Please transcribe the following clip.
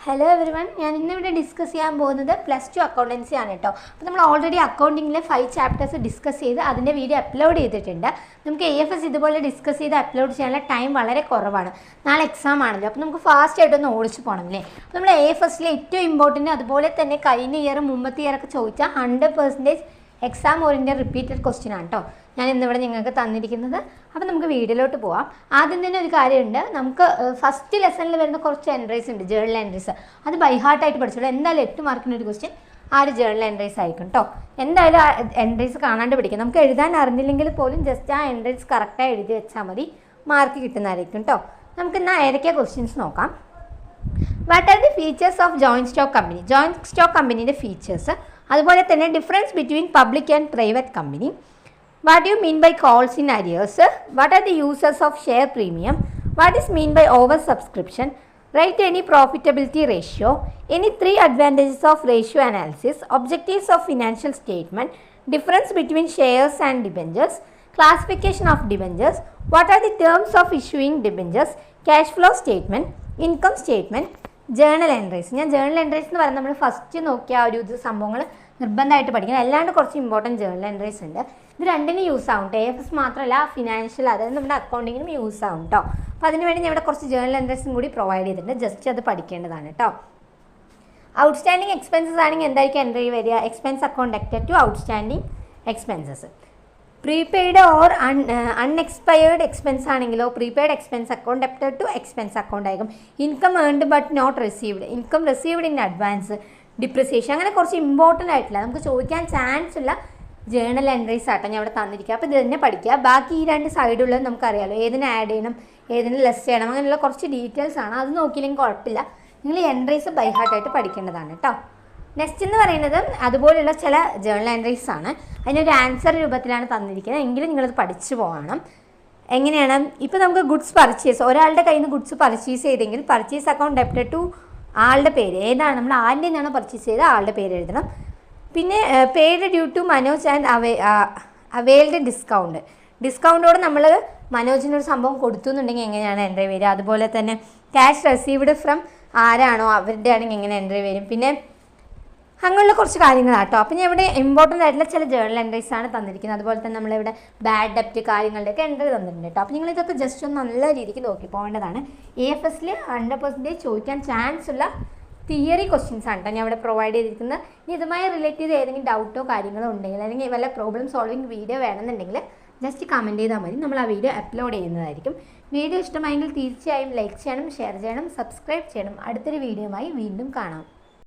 Hello every one ഞാൻ ഇന്നിവിടെ discuss ചെയ്യാൻ പോകുന്നത് പ്ലസ് ടു അക്കൗണ്ടൻസി ആണ് കേട്ടോ അപ്പോൾ നമ്മൾ ഓൾറെഡി അക്കൗണ്ടിങ്ങിലെ ഫൈവ് ചാപ്റ്റേഴ്സ് ഡിസ്കസ് ചെയ്ത് അതിന്റെ വീഡിയോ അപ്ലോഡ് ചെയ്തിട്ടുണ്ട്. നമുക്ക് എ എഫ് എസ് ഇതുപോലെ ഡിസ്കസ് ചെയ്ത് അപ്ലോഡ് ചെയ്യാനുള്ള ടൈം വളരെ കുറവാണ്. നാളെ എക്സാം ആണല്ലോ. അപ്പോൾ നമുക്ക് ഫാസ്റ്റ് ആയിട്ടൊന്ന് ഓടിച്ചു പോകണം അല്ലേ അപ്പോൾ നമ്മൾ എ എഫ് എസിലെ ഏറ്റവും ഇമ്പോർട്ടന്റ് അതുപോലെ തന്നെ കഴിഞ്ഞ ഇയർ മുമ്പത്തെ ഇയറൊക്കെ ചോദിച്ചാൽ hundred percentage exam oriented repeated question ആണ് കേട്ടോ ഞാൻ ഇന്നിവിടെ നിങ്ങൾക്ക് തന്നിരിക്കുന്നത്. അപ്പോൾ നമുക്ക് വീഡിയോയിലോട്ട് പോവാം. ആദ്യം തന്നെ ഒരു കാര്യമുണ്ട്. നമുക്ക് ഫസ്റ്റ് ലെസണിൽ വരുന്ന കുറച്ച് എൻട്രീസ് ഉണ്ട് ജേണൽ എൻട്രീസ് അത് ബൈഹാർട്ടായിട്ട് പഠിച്ചോളൂ. എന്തായാലും എട്ട് മാർക്കിന് ഒരു ക്വസ്റ്റ്യൻ ആ ഒരു ജേണൽ എൻട്രീസ് ആയിരിക്കും കേട്ടോ എന്തായാലും ആ എൻട്രീസ് കാണാണ്ട് പഠിക്കാം. നമുക്ക് എഴുതാൻ അറിഞ്ഞില്ലെങ്കിൽ പോലും ജസ്റ്റ് ആ എൻട്രീസ് കറക്റ്റായി എഴുതി വെച്ചാൽ മതി. മാർക്ക് കിട്ടുന്നതായിരിക്കും കേട്ടോ നമുക്ക് എന്നാൽ ഏതൊക്കെയാ ക്വസ്റ്റ്യൻസ് നോക്കാം. What are the features of joint stock company joint stock കമ്പനിയുടെ ഫീച്ചേഴ്സ് അതുപോലെ തന്നെ difference between public and private company you mean by calls in arrears what are the users of share premium what is mean by over subscription write any profitability ratio any three advantages of ratio analysis objectives of financial statement difference between shares and debentures classification of debentures what are the terms of issuing debentures cash flow statement income statement journal entries ഞാൻ journal entries എന്ന് പറയുന്നത് നമ്മൾ first നോക്കിയ ഒരു സംഭവങ്ങൾ നിർബന്ധമായിട്ട് പഠിക്കണം. അല്ലാണ്ട് കുറച്ച് ഇമ്പോർട്ടന്റ് ജേണൽ എൻട്രീസ് ഉണ്ട്. ഇത് രണ്ടിനും യൂസ് ആവും ടി എഫ് എസ് മാത്രമല്ല ഫിനാൻഷ്യൽ അതായത് നമ്മുടെ അക്കൗണ്ടിങ്ങിനും യൂസ് ആവും കേട്ടോ അപ്പോൾ അതിന് വേണ്ടി ഞാൻ ഇവിടെ കുറച്ച് ജേണൽ എൻട്രീസും കൂടി പ്രൊവൈഡ് ചെയ്തിട്ടുണ്ട്. ജസ്റ്റ് അത് പഠിക്കേണ്ടതാണ് കേട്ടോ ഔട്ട്സ്റ്റാൻഡിങ് എക്സ്പെൻസസ് ആണെങ്കിൽ എന്തായിരിക്കും എൻട്രി വരിക? Expense account debited to outstanding expenses prepaid or un unexpired expense ആണെങ്കിലോ prepaid expense account debited to expense account ആയിരിക്കും. Income earned but not received income received in advance depreciation അങ്ങനെ കുറച്ച് important ആയിട്ടില്ല. നമുക്ക് ചോദിക്കാൻ ചാൻസ് ഉള്ള journal entries ആട്ടോ ഞാൻ ഇവിടെ തന്നിരിക്കുക അപ്പോൾ ഇത് തന്നെ പഠിക്കുക. ബാക്കി ഈ രണ്ട് സൈഡുള്ളത് നമുക്കറിയാമല്ലോ ഏതിന് ആഡ് ചെയ്യണം ഏതിന് ലെസ് ചെയ്യണം അങ്ങനെയുള്ള കുറച്ച് ഡീറ്റെയിൽസ് ആണ്. അത് നോക്കിയില്ലെങ്കിൽ കുഴപ്പമില്ല. നിങ്ങൾ എൻട്രീസ് ബൈ ഹാർട്ടായിട്ട് പഠിക്കേണ്ടതാണ് കേട്ടോ. നെക്സ്റ്റ് എന്ന് പറയുന്നത് അതുപോലെയുള്ള ചില ജേണൽ എൻട്രീസ് ആണ്. അതിനൊരു ആൻസർ രൂപത്തിലാണ് തന്നിരിക്കുന്നത്. എങ്കിലും നിങ്ങളത് പഠിച്ചു പോകണം. എങ്ങനെയാണ്? ഇപ്പോൾ നമുക്ക് ഗുഡ്സ് പർച്ചേസ് ഒരാളുടെ കയ്യിൽ നിന്ന് ഗുഡ്സ് പർച്ചേസ് ചെയ്തെങ്കിൽ പർച്ചേസ് അക്കൗണ്ട് ഡെപ്റ്റഡ് ടു ആളുടെ പേര്. ഏതാണ്? നമ്മൾ ആരുടെ നിന്നാണ് പർച്ചേസ് ചെയ്ത് ആളുടെ പേര് എഴുതണം. പിന്നെ പേര് ഡ്യൂ ടു മനോജ് ആൻഡ് അവേ അവെയിൽഡ് ഡിസ്കൗണ്ട് ഡിസ്കൗണ്ടോട് നമ്മൾ മനോജിനൊരു സംഭവം കൊടുത്തു എന്നുണ്ടെങ്കിൽ എങ്ങനെയാണ് എൻട്രി വരിക? അതുപോലെ തന്നെ ക്യാഷ് റെസീവ്ഡ് ഫ്രം ആരാണോ? അവരുടെ ആണെങ്കിൽ എങ്ങനെ എൻട്രി വരും? പിന്നെ അങ്ങനെയുള്ള കുറച്ച് കാര്യങ്ങളാട്ടോ അപ്പം ഞാൻ ഇവിടെ ഇമ്പോർട്ടന്റ് ആയിട്ടുള്ള ചില ജേണൽ എൻട്രീസ് ആണ് തന്നിരിക്കുന്നത്. അതുപോലെ തന്നെ നമ്മളിവിടെ ബാഡ് ഡെപ്റ്റ് കാര്യങ്ങളുടെയൊക്കെ എൻട്രി തന്നിട്ടുണ്ട് കേട്ടോ. അപ്പം നിങ്ങൾ ഇതൊക്കെ ജസ്റ്റ് ഒന്ന് നല്ല രീതിക്ക് നോക്കി പോകേണ്ടതാണ്. എ എഫ് എസിൽ ഹൺഡ്രഡ് പെർസെന്റേജ് ചോദിക്കാൻ ചാൻസ് ഉള്ള തിയറി ക്വസ്റ്റ്യൻസ് ആണ് കേട്ടോ ഞാൻ ഇവിടെ പ്രൊവൈഡ് ചെയ്തിരിക്കുന്നത്. ഇനി ഇതുമായി റിലേറ്റ് ചെയ്ത് ഏതെങ്കിലും ഡൗട്ടോ കാര്യങ്ങളോ ഉണ്ടെങ്കിൽ അല്ലെങ്കിൽ വല്ല പ്രോബ്ലം സോൾവിങ് വീഡിയോ വേണമെന്നുണ്ടെങ്കിൽ ജസ്റ്റ് കമന്റ് ചെയ്താൽ മതി. നമ്മൾ ആ വീഡിയോ അപ്ലോഡ് ചെയ്യുന്നതായിരിക്കും. വീഡിയോ ഇഷ്ടമായെങ്കിൽ തീർച്ചയായും ലൈക്ക് ചെയ്യണം ഷെയർ ചെയ്യണം സബ്സ്ക്രൈബ് ചെയ്യണം. അടുത്തൊരു വീഡിയോയുമായി വീണ്ടും കാണാം.